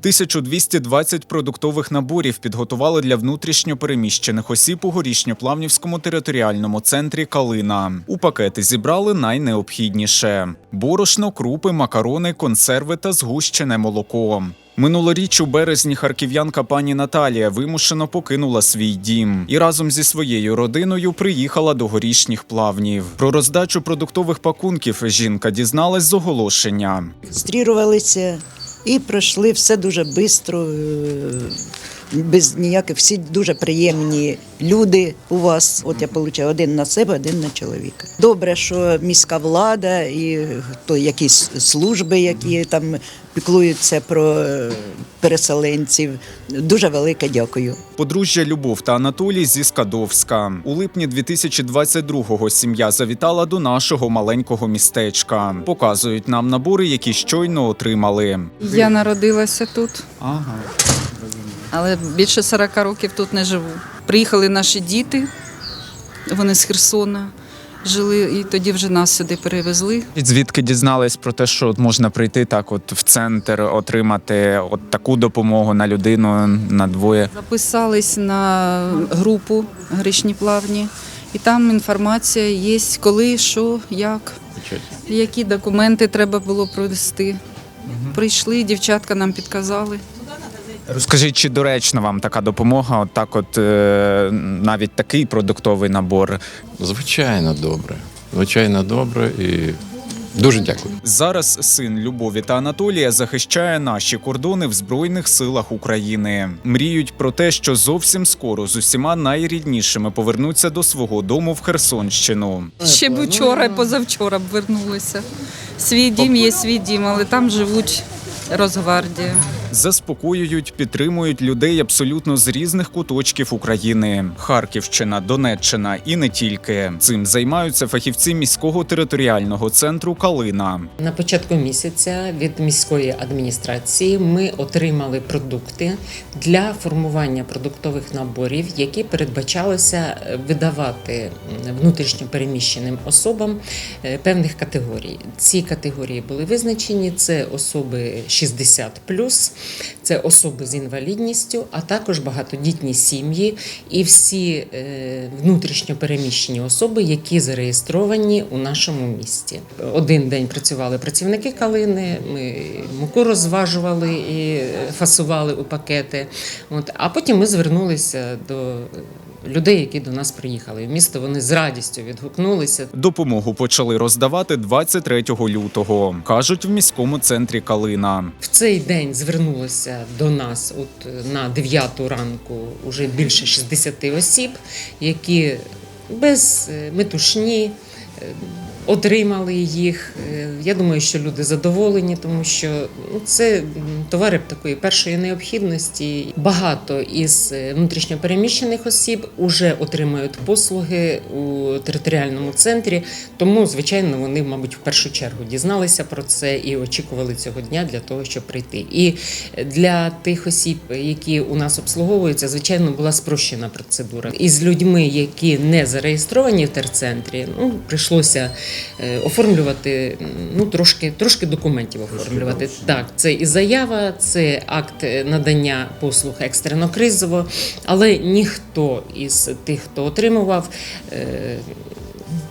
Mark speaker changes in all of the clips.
Speaker 1: 1220 продуктових наборів підготували для внутрішньо переміщених осіб у горішньоплавнівському територіальному центрі Калина. У пакети зібрали найнеобхідніше: борошно, крупи, макарони, консерви та згущене молоко. Минулоріч у березні харків'янка пані Наталія вимушено покинула свій дім і разом зі своєю родиною приїхала до горішніх плавнів. Про роздачу продуктових пакунків жінка дізналась з оголошення.
Speaker 2: Стрірувалися і пройшли все дуже швидко, без ніяких, всі дуже приємні люди у вас. От я отримала один на себе, один на чоловіка. Добре, що міська влада і то якісь служби, які там піклуються про е, переселенців. Дуже велике дякую.
Speaker 1: Подружжя Любов та Анатолій зі Скадовська. У липні 2022-го сім'я завітала до нашого маленького містечка. Показують нам набори, які щойно отримали.
Speaker 3: Я народилася тут,
Speaker 1: Ага.
Speaker 3: але більше 40 років тут не живу. Приїхали наші діти, вони з Херсона жили, і тоді вже нас сюди перевезли.
Speaker 1: Звідки дізнались про те, що от можна прийти так, от в центр, отримати от таку допомогу на людину на двоє.
Speaker 3: Записались на групу грішні плавні, і там інформація є, коли, що, як, які документи треба було провести. Прийшли, дівчатка нам підказали.
Speaker 1: Розкажіть, чи доречна вам така допомога? От так, от е, навіть такий продуктовий набор.
Speaker 4: Звичайно, добре. Звичайно, добре і дуже дякую.
Speaker 1: Зараз син Любові та Анатолія захищає наші кордони в Збройних силах України. Мріють про те, що зовсім скоро з усіма найріднішими повернуться до свого дому в Херсонщину.
Speaker 3: Ще б вчора і позавчора б вернулися. Свій дім є свій дім, але там живуть Росгвардія.
Speaker 1: Заспокоюють, підтримують людей абсолютно з різних куточків України: Харківщина, Донеччина і не тільки цим займаються фахівці міського територіального центру Калина.
Speaker 5: На початку місяця від міської адміністрації ми отримали продукти для формування продуктових наборів, які передбачалося видавати внутрішньо переміщеним особам е, певних категорій. Ці категорії були визначені: це особи 60+, це особи з інвалідністю, а також багатодітні сім'ї і всі е, внутрішньо переміщені особи, які зареєстровані у нашому місті. Один день працювали працівники калини, ми муку розважували і фасували у пакети. От, а потім ми звернулися до людей, які до нас приїхали. В місто вони з радістю відгукнулися.
Speaker 1: Допомогу почали роздавати 23 лютого, кажуть в міському центрі Калина.
Speaker 5: В цей день звернулося до нас от на 9 ранку уже більше 60 осіб, які без е, метушні е, отримали їх. Е, Я думаю, що люди задоволені, тому що ну, це товари такої першої необхідності. Багато із е, внутрішньопереміщених осіб вже отримують послуги у територіальному центрі. Тому, звичайно, вони, мабуть, в першу чергу дізналися про це і очікували цього дня для того, щоб прийти. І для тих осіб, які у нас обслуговуються, звичайно, була спрощена процедура. І з людьми, які не зареєстровані в терцентрі, ну прийшлося оформлювати ну трошки, трошки документів оформлювати. Так, це і заява, це акт е, надання послуг екстрено-кризово, але ніхто із тих, хто отримував.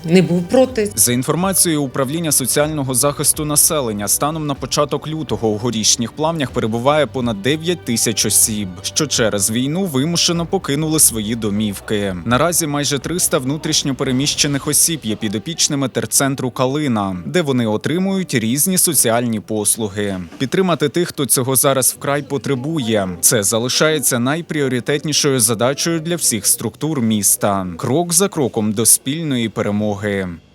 Speaker 5: Не був проти,
Speaker 1: За інформацією управління соціального захисту населення, станом на початок лютого у горішніх плавнях перебуває понад 9 тисяч осіб, що через війну вимушено покинули свої домівки. Наразі майже 300 внутрішньо переміщених осіб є підопічними терцентру Калина, де вони отримують різні соціальні послуги. Підтримати тих, хто цього зараз вкрай потребує. Це залишається найпріоритетнішою задачею для всіх структур міста. Крок за кроком до спільної перемоги.